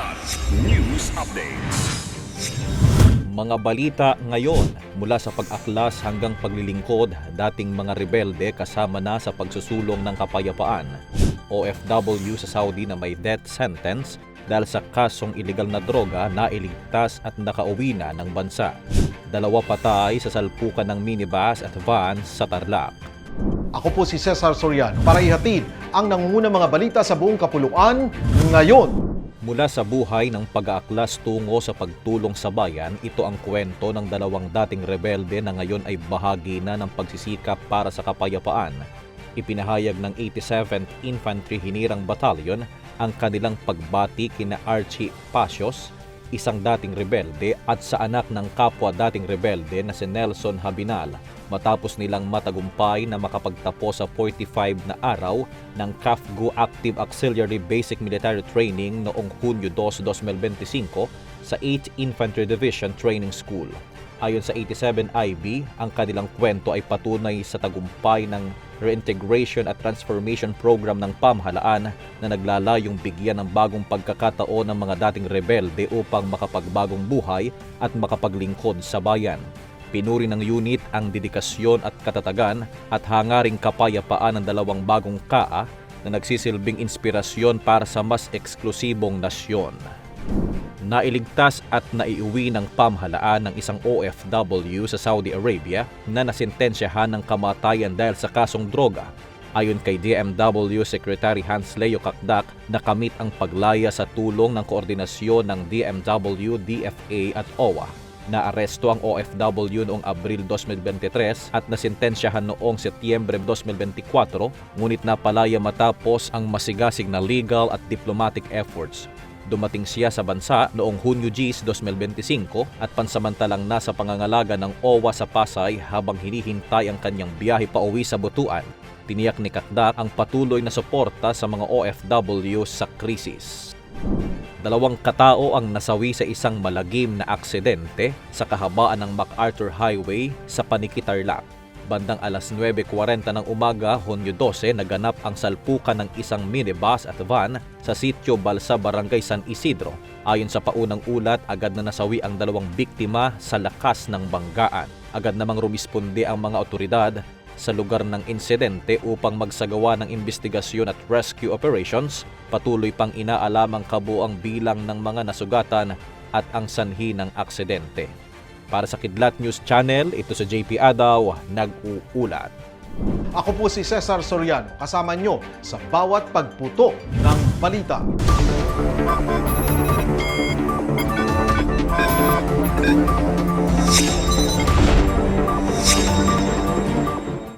Aklat News Updates. Mga balita ngayon mula sa pag-aklas hanggang paglilingkod, dating mga rebelde kasama na sa pagsusulong ng kapayapaan. OFW sa Saudi na may death sentence dahil sa kasong iligal na droga na iligtas at nakauwi na ng bansa. Dalawa patay sa salpukan ng minibus at van sa Tarlac. Ako po si Cesar Soriano para ihatid ang nangungunang mga balita sa buong kapuluan ngayon. Mula sa buhay ng pag-aaklas tungo sa pagtulong sa bayan, ito ang kwento ng dalawang dating rebelde na ngayon ay bahagi na ng pagsisikap para sa kapayapaan. Ipinahayag ng 87th Infantry Hinirang Battalion ang kanilang pagbati kina Archie Pasios, isang dating rebelde at sa anak ng kapwa dating rebelde na si Nelson Habinal matapos nilang matagumpay na makapagtapos sa 45 na araw ng CAFGU Active Auxiliary Basic Military Training noong Hunyo 2, 2025 sa 8th Infantry Division Training School. Ayon sa 87IB, ang kanilang kwento ay patunay sa tagumpay ng reintegration at transformation program ng pamahalaan na naglalayong bigyan ng bagong pagkakataon ng mga dating rebelde upang makapagbagong buhay at makapaglingkod sa bayan. Pinuri ng unit ang dedikasyon at katatagan at hangaring kapayapaan ng dalawang bagong kaa na nagsisilbing inspirasyon para sa mas eksklusibong nasyon. Nailigtas at naiuwi ng pamahalaan ng isang OFW sa Saudi Arabia na nasintensyahan ng kamatayan dahil sa kasong droga. Ayon kay DMW Secretary Hans Leo Kakdak, nakamit ang paglaya sa tulong ng koordinasyon ng DMW, DFA at OWA. Naaresto ang OFW noong Abril 2023 at nasintensyahan noong Setyembre 2024 ngunit napalaya matapos ang masigasig na legal at diplomatic efforts. Dumating siya sa bansa noong Hunyo Gs 2025 at pansamantalang nasa pangangalaga ng OWA sa Pasay habang hinihintay ang kanyang biyahe pauwi sa Butuan. Tiniyak ni Kakdak ang patuloy na suporta sa mga OFW sa krisis. Dalawang katao ang nasawi sa isang malagim na aksidente sa kahabaan ng MacArthur Highway sa Panikitarlac. Bandang alas 9.40 ng umaga, Hunyo 12, naganap ang salpukan ng isang minibus at van sa sitio Balsa, Barangay San Isidro. Ayon sa paunang ulat, agad na nasawi ang dalawang biktima sa lakas ng banggaan. Agad namang rumisponde ang mga otoridad sa lugar ng insidente upang magsagawa ng investigasyon at rescue operations. Patuloy pang inaalam ang kabuang bilang ng mga nasugatan at ang sanhi ng aksidente. Para sa Kidlat News Channel, ito sa JP Adaw, nag-uulat. Ako po si Cesar Soriano kasama nyo sa bawat pagputo ng balita.